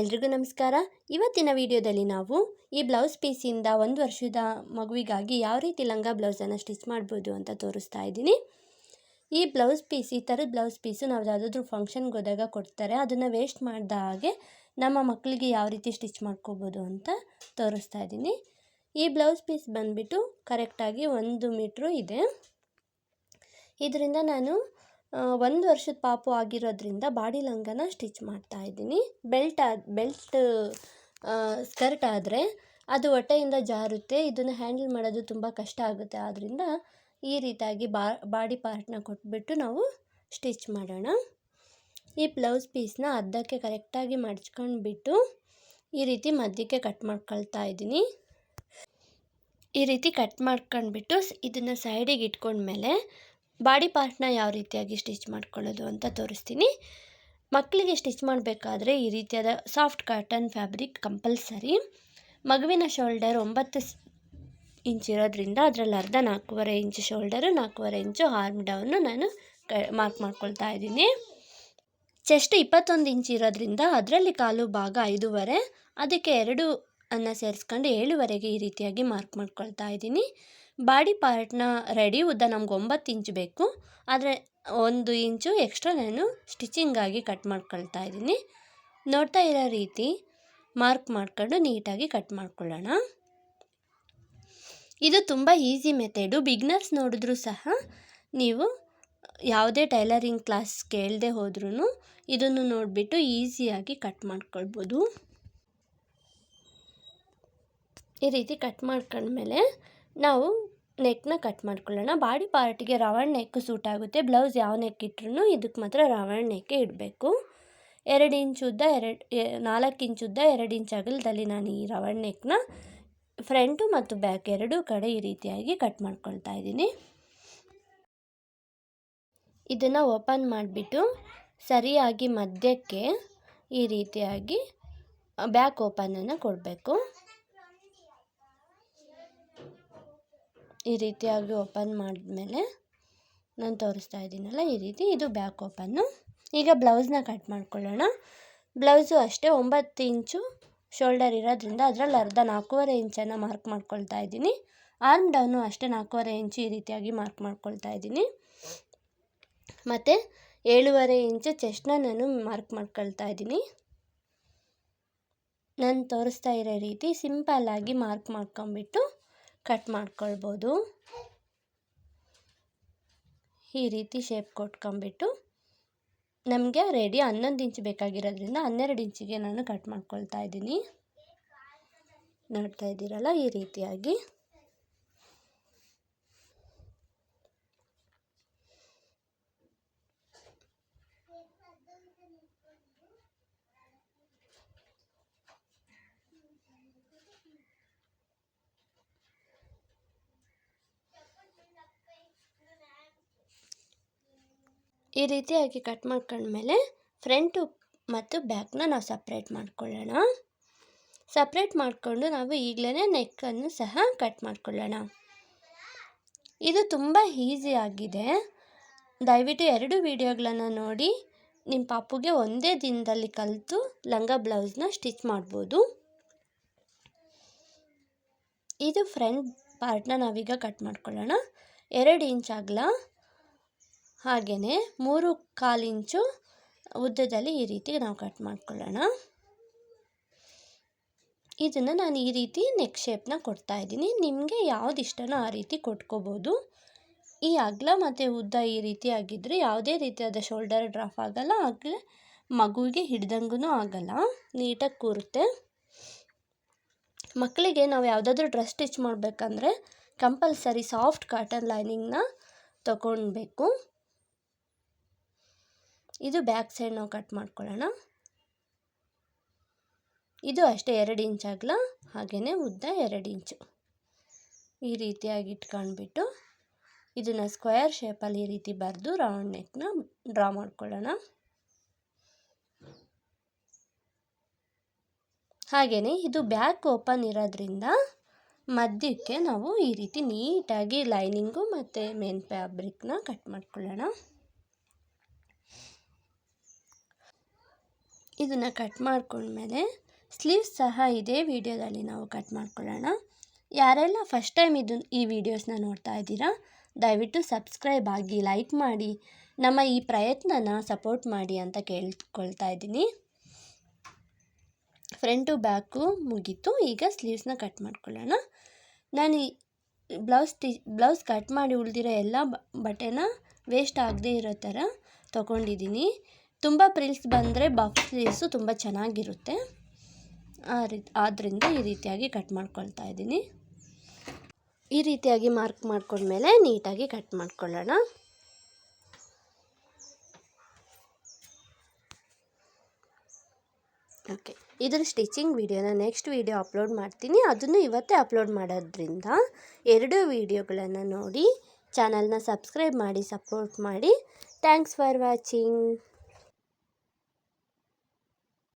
ಎಲ್ರಿಗೂ ನಮಸ್ಕಾರ. ಇವತ್ತಿನ ವಿಡಿಯೋದಲ್ಲಿ ನಾವು ಈ ಬ್ಲೌಸ್ ಪೀಸಿಂದ ಒಂದು ವರ್ಷದ ಮಗುವಿಗಾಗಿ ಯಾವ ರೀತಿ ಲಂಗ ಬ್ಲೌಸನ್ನು ಸ್ಟಿಚ್ ಮಾಡ್ಬೋದು ಅಂತ ತೋರಿಸ್ತಾ ಇದ್ದೀನಿ. ಈ ಬ್ಲೌಸ್ ಪೀಸ್, ಈ ಥರದ ಬ್ಲೌಸ್ ಪೀಸು ನಾವು ಯಾವುದಾದ್ರೂ ಫಂಕ್ಷನ್ಗೆ ಹೋದಾಗ ಕೊಡ್ತಾರೆ. ಅದನ್ನು ವೇಸ್ಟ್ ಮಾಡಿದ ಹಾಗೆ ನಮ್ಮ ಮಕ್ಕಳಿಗೆ ಯಾವ ರೀತಿ ಸ್ಟಿಚ್ ಮಾಡ್ಕೋಬೋದು ಅಂತ ತೋರಿಸ್ತಾ ಇದ್ದೀನಿ. ಈ ಬ್ಲೌಸ್ ಪೀಸ್ ಬಂದುಬಿಟ್ಟು ಕರೆಕ್ಟಾಗಿ ಒಂದು ಮೀಟ್ರು ಇದೆ. ಇದರಿಂದ ನಾನು ಒಂದು ವರ್ಷದ ಪಾಪು ಆಗಿರೋದ್ರಿಂದ ಬಾಡಿ ಲಂಗನ ಸ್ಟಿಚ್ ಮಾಡ್ತಾ ಇದ್ದೀನಿ. ಬೆಲ್ಟ್ ಆದ ಬೆಲ್ಟ್ ಸ್ಕರ್ಟ್ ಆದರೆ ಅದು ಹೊಟ್ಟೆಯಿಂದ ಜಾರುತ್ತೆ. ಇದನ್ನು ಹ್ಯಾಂಡಲ್ ಮಾಡೋದು ತುಂಬ ಕಷ್ಟ ಆಗುತ್ತೆ. ಆದ್ದರಿಂದ ಈ ರೀತಿಯಾಗಿ ಬಾಡಿ ಪಾರ್ಟ್ನ ಕೊಟ್ಬಿಟ್ಟು ನಾವು ಸ್ಟಿಚ್ ಮಾಡೋಣ. ಈ ಬ್ಲೌಸ್ ಪೀಸ್ನ ಅರ್ಧಕ್ಕೆ ಕರೆಕ್ಟಾಗಿ ಮಡ್ಚ್ಕೊಂಡ್ಬಿಟ್ಟು ಈ ರೀತಿ ಮಧ್ಯಕ್ಕೆ ಕಟ್ ಮಾಡ್ಕೊಳ್ತಾ ಇದ್ದೀನಿ. ಈ ರೀತಿ ಕಟ್ ಮಾಡ್ಕೊಂಡ್ಬಿಟ್ಟು ಇದನ್ನು ಸೈಡಿಗೆ ಇಟ್ಕೊಂಡ್ಮೇಲೆ ಬಾಡಿ ಪಾರ್ಟ್ನ ಯಾವ ರೀತಿಯಾಗಿ ಸ್ಟಿಚ್ ಮಾಡ್ಕೊಳ್ಳೋದು ಅಂತ ತೋರಿಸ್ತೀನಿ. ಮಕ್ಕಳಿಗೆ ಸ್ಟಿಚ್ ಮಾಡಬೇಕಾದ್ರೆ ಈ ರೀತಿಯಾದ ಸಾಫ್ಟ್ ಕಾಟನ್ ಫ್ಯಾಬ್ರಿಕ್ ಕಂಪಲ್ಸರಿ. ಮಗುವಿನ ಶೋಲ್ಡರ್ ಒಂಬತ್ತು ಇಂಚ್ ಇರೋದ್ರಿಂದ ಅದರಲ್ಲಿ ಅರ್ಧ ನಾಲ್ಕೂವರೆ ಇಂಚು ಶೋಲ್ಡರು, ನಾಲ್ಕೂವರೆ ಇಂಚು ಹಾರ್ಮ್ ಡೌನು ನಾನು ಕ ಮಾರ್ಕ್ ಮಾಡ್ಕೊಳ್ತಾ ಇದ್ದೀನಿ. ಚೆಸ್ಟ್ ಇಪ್ಪತ್ತೊಂದು ಇಂಚ್ ಇರೋದ್ರಿಂದ ಅದರಲ್ಲಿ ಕಾಲು ಭಾಗ ಐದೂವರೆ, ಅದಕ್ಕೆ ಎರಡು ಅನ್ನು ಸೇರಿಸ್ಕೊಂಡು ಏಳುವರೆಗೆ ಈ ರೀತಿಯಾಗಿ ಮಾರ್ಕ್ ಮಾಡ್ಕೊಳ್ತಾ ಇದ್ದೀನಿ. ಬಾಡಿ ಪಾರ್ಟ್ನ ರೆಡಿ ಉದ್ದ ನಮ್ಗೆ ಒಂಬತ್ತು ಇಂಚು ಬೇಕು. ಆದರೆ ಒಂದು ಇಂಚು ಎಕ್ಸ್ಟ್ರಾ ನಾನು ಸ್ಟಿಚಿಂಗಾಗಿ ಕಟ್ ಮಾಡ್ಕೊಳ್ತಾ ಇದ್ದೀನಿ. ನೋಡ್ತಾ ಇರೋ ರೀತಿ ಮಾರ್ಕ್ ಮಾಡ್ಕೊಂಡು ನೀಟಾಗಿ ಕಟ್ ಮಾಡ್ಕೊಳ್ಳೋಣ. ಇದು ತುಂಬ ಈಸಿ ಮೆಥೆಡು ಬಿಗ್ನರ್ಸ್ ನೋಡಿದ್ರೂ ಸಹ ನೀವು ಯಾವುದೇ ಟೈಲರಿಂಗ್ ಕ್ಲಾಸ್ ಕೇಳದೆ ಹೋದ್ರೂ ಇದನ್ನು ನೋಡಿಬಿಟ್ಟು ಈಸಿಯಾಗಿ ಕಟ್ ಮಾಡ್ಕೊಳ್ಬೋದು. ಈ ರೀತಿ ಕಟ್ ಮಾಡ್ಕೊಂಡ್ಮೇಲೆ ನಾವು ನೆಕ್ನ ಕಟ್ ಮಾಡ್ಕೊಳ್ಳೋಣ. ಬಾಡಿ ಪಾರ್ಟಿಗೆ ರವಣ್ ನೆಕ್ ಸೂಟ್ ಆಗುತ್ತೆ. ಬ್ಲೌಸ್ ಯಾವ ನೆಕ್ ಇಟ್ರೂ ಇದಕ್ಕೆ ಮಾತ್ರ ರವಣ್ ನೆಕ್ಕೆ ಇಡಬೇಕು. ಎರಡು ಇಂಚ್ ಉದ್ದ ಎರಡು ನಾಲ್ಕು ಇಂಚ್ ಉದ್ದ ಎರಡು ಇಂಚ್ ಅಗಲದಲ್ಲಿ ನಾನು ಈ ರವಣ್ ನೆಕ್ನ ಫ್ರಂಟು ಮತ್ತು ಬ್ಯಾಕ್ ಎರಡೂ ಕಡೆ ಈ ರೀತಿಯಾಗಿ ಕಟ್ ಮಾಡ್ಕೊಳ್ತಾ ಇದ್ದೀನಿ. ಇದನ್ನು ಓಪನ್ ಮಾಡಿಬಿಟ್ಟು ಸರಿಯಾಗಿ ಮಧ್ಯಕ್ಕೆ ಈ ರೀತಿಯಾಗಿ ಬ್ಯಾಕ್ ಓಪನನ್ನು ಕೊಡಬೇಕು. ಈ ರೀತಿಯಾಗಿ ಓಪನ್ ಮಾಡಿದ್ಮೇಲೆ ನಾನು ತೋರಿಸ್ತಾ ಇದ್ದೀನಲ್ಲ, ಈ ರೀತಿ ಇದು ಬ್ಯಾಕ್ ಓಪನ್ನು. ಈಗ ಬ್ಲೌಸ್ನ ಕಟ್ ಮಾಡ್ಕೊಳ್ಳೋಣ. ಬ್ಲೌಸು ಅಷ್ಟೇ, ಒಂಬತ್ತು ಇಂಚು ಶೋಲ್ಡರ್ ಇರೋದ್ರಿಂದ ಅದರಲ್ಲಿ ಅರ್ಧ ನಾಲ್ಕೂವರೆ ಇಂಚನ್ನು ಮಾರ್ಕ್ ಮಾಡ್ಕೊಳ್ತಾ ಇದ್ದೀನಿ. ಆರ್ಮ್ ಡೌನು ಅಷ್ಟೇ ನಾಲ್ಕೂವರೆ ಇಂಚು ಈ ರೀತಿಯಾಗಿ ಮಾರ್ಕ್ ಮಾಡ್ಕೊಳ್ತಾ ಇದ್ದೀನಿ. ಮತ್ತು ಏಳುವರೆ ಇಂಚು ಚೆಸ್ಟ್ನ ನಾನು ಮಾರ್ಕ್ ಮಾಡ್ಕೊಳ್ತಾ ಇದ್ದೀನಿ. ನಾನು ತೋರಿಸ್ತಾ ಇರೋ ರೀತಿ ಸಿಂಪಲ್ಲಾಗಿ ಮಾರ್ಕ್ ಮಾಡ್ಕೊಂಬಿಟ್ಟು ಕಟ್ ಮಾಡ್ಕೊಳ್ಬೋದು. ಈ ರೀತಿ ಶೇಪ್ ಕೊಟ್ಕೊಂಬಿಟ್ಟು ನಮಗೆ ರೆಡಿ ಹನ್ನೊಂದು ಇಂಚ್ ಬೇಕಾಗಿರೋದ್ರಿಂದ ಹನ್ನೆರಡು ಇಂಚಿಗೆ ನಾನು ಕಟ್ ಮಾಡ್ಕೊಳ್ತಾ ಇದ್ದೀನಿ. ನೋಡ್ತಾ ಇದ್ದೀರಲ್ಲ ಈ ರೀತಿಯಾಗಿ. ಈ ರೀತಿಯಾಗಿ ಕಟ್ ಮಾಡ್ಕೊಂಡ್ಮೇಲೆ ಫ್ರಂಟು ಮತ್ತು ಬ್ಯಾಕ್ನ ನಾವು ಸಪ್ರೇಟ್ ಮಾಡ್ಕೊಳ್ಳೋಣ. ಸಪ್ರೇಟ್ ಮಾಡಿಕೊಂಡು ನಾವು ಈಗಲೇ ನೆಕ್ಕನ್ನು ಸಹ ಕಟ್ ಮಾಡ್ಕೊಳ್ಳೋಣ. ಇದು ತುಂಬ ಈಸಿ ಆಗಿದೆ. ದಯವಿಟ್ಟು ಎರಡು ವಿಡಿಯೋಗಳನ್ನು ನೋಡಿ ನಿಮ್ಮ ಪಾಪುಗೆ ಒಂದೇ ದಿನದಲ್ಲಿ ಕಲಿತು ಲಂಗ ಬ್ಲೌಸ್ನ ಸ್ಟಿಚ್ ಮಾಡ್ಬೋದು. ಇದು ಫ್ರಂಟ್ ಪಾರ್ಟ್ನ ನಾವೀಗ ಕಟ್ ಮಾಡ್ಕೊಳ್ಳೋಣ. ಎರಡು ಇಂಚ್ ಆಗಲ? ಹಾಗೆಯೇ ಮೂರು ಕಾಲಿಂಚು ಉದ್ದದಲ್ಲಿ ಈ ರೀತಿ ನಾವು ಕಟ್ ಮಾಡ್ಕೊಳ್ಳೋಣ. ಇದನ್ನು ನಾನು ಈ ರೀತಿ ನೆಕ್ ಶೇಪ್ನ ಕೊಡ್ತಾ ಇದ್ದೀನಿ. ನಿಮಗೆ ಯಾವ್ದು ಇಷ್ಟನೋ ಆ ರೀತಿ ಕೊಟ್ಕೋಬೋದು. ಈ ಅಗಲ ಮತ್ತು ಉದ್ದ ಈ ರೀತಿ ಆಗಿದ್ದರೆ ಯಾವುದೇ ರೀತಿಯಾದ ಶೋಲ್ಡರ್ ಡ್ರಾಫ್ ಆಗಲ್ಲ ಆಗಲೇ ಮಗುವಿಗೆ ಹಿಡ್ದಂಗೂ ಆಗಲ್ಲ. ನೀಟಾಗಿ ಕೂರುತ್ತೆ. ಮಕ್ಕಳಿಗೆ ನಾವು ಯಾವುದಾದ್ರೂ ಡ್ರೆಸ್ ಸ್ಟಿಚ್ ಮಾಡಬೇಕಂದ್ರೆ ಕಂಪಲ್ಸರಿ ಸಾಫ್ಟ್ ಕಾಟನ್ ಲೈನಿಂಗ್ನ ತಗೊಳ್ಬೇಕು ಇದು ಬ್ಯಾಕ್ ಸೈಡ್ ನಾವು ಕಟ್ ಮಾಡ್ಕೊಳ್ಳೋಣ. ಇದು ಅಷ್ಟೇ ಎರಡು ಇಂಚ್ ಆಗಲ? ಹಾಗೆಯೇ ಉದ್ದ ಎರಡು ಇಂಚು. ಈ ರೀತಿಯಾಗಿ ಇಟ್ಕೊಂಡ್ಬಿಟ್ಟು ಇದನ್ನು ಸ್ಕ್ವೇರ್ ಶೇಪಲ್ಲಿ ಈ ರೀತಿ ಬರೆದು ರೌಂಡ್ ನೆಕ್ನ ಡ್ರಾ ಮಾಡ್ಕೊಳ್ಳೋಣ. ಹಾಗೆಯೇ ಇದು ಬ್ಯಾಕ್ ಓಪನ್ ಇರೋದ್ರಿಂದ ಮಧ್ಯಕ್ಕೆ ನಾವು ಈ ರೀತಿ ನೀಟಾಗಿ ಲೈನಿಂಗು ಮತ್ತು ಮೇನ್ ಫ್ಯಾಬ್ರಿಕ್ನ ಕಟ್ ಮಾಡ್ಕೊಳ್ಳೋಣ. ಇದನ್ನು ಕಟ್ ಮಾಡ್ಕೊಂಡ್ಮೇಲೆ ಸ್ಲೀವ್ಸ್ ಸಹ ಇದೇ ವಿಡಿಯೋದಲ್ಲಿ ನಾವು ಕಟ್ ಮಾಡ್ಕೊಳ್ಳೋಣ. ಯಾರೆಲ್ಲ ಫಸ್ಟ್ ಟೈಮ್ ಇದು, ಈ ವಿಡಿಯೋಸ್ನ ನೋಡ್ತಾ ಇದ್ದೀರಾ, ದಯವಿಟ್ಟು ಸಬ್ಸ್ಕ್ರೈಬ್ ಆಗಿ ಲೈಕ್ ಮಾಡಿ. ನಮ್ಮ ಈ ಪ್ರಯತ್ನನ ಸಪೋರ್ಟ್ ಮಾಡಿ ಅಂತ ಕೇಳ್ಕೊಳ್ತಾ ಇದ್ದೀನಿ. ಫ್ರಂಟು ಬ್ಯಾಕು ಮುಗೀತು. ಈಗ ಸ್ಲೀವ್ಸ್ನ ಕಟ್ ಮಾಡ್ಕೊಳ್ಳೋಣ. ನಾನು ಬ್ಲೌಸ್ ಟಿ ಬ್ಲೌಸ್ ಕಟ್ ಮಾಡಿ ಉಳಿದಿರೋ ಎಲ್ಲ ಬಟ್ಟೆನ ವೇಸ್ಟ್ ಆಗದೇ ಇರೋ ಥರ ತೊಗೊಂಡಿದ್ದೀನಿ. ತುಂಬ ಪ್ರಿಲ್ಸ್ ಬಂದರೆ ಬಫ್ ಸ್ಲೀವ್ಸು ತುಂಬ ಚೆನ್ನಾಗಿರುತ್ತೆ. ಆ ರೀ ಆದ್ದರಿಂದ ಈ ರೀತಿಯಾಗಿ ಕಟ್ ಮಾಡ್ಕೊಳ್ತಾ ಇದ್ದೀನಿ. ಈ ರೀತಿಯಾಗಿ ಮಾರ್ಕ್ ಮಾಡ್ಕೊಂಡ್ಮೇಲೆ ನೀಟಾಗಿ ಕಟ್ ಮಾಡ್ಕೊಳ್ಳೋಣ. ಓಕೆ, ಇದರ ಸ್ಟಿಚಿಂಗ್ ವಿಡಿಯೋನ ನೆಕ್ಸ್ಟ್ ವಿಡಿಯೋ ಅಪ್ಲೋಡ್ ಮಾಡ್ತೀನಿ. ಅದನ್ನು ಇವತ್ತೇ ಅಪ್ಲೋಡ್ ಮಾಡೋದ್ರಿಂದ ಎರಡೂ ವಿಡಿಯೋಗಳನ್ನು ನೋಡಿ ಚಾನಲ್ನ ಸಬ್ಸ್ಕ್ರೈಬ್ ಮಾಡಿ, ಸಪೋರ್ಟ್ ಮಾಡಿ. Thanks for watching.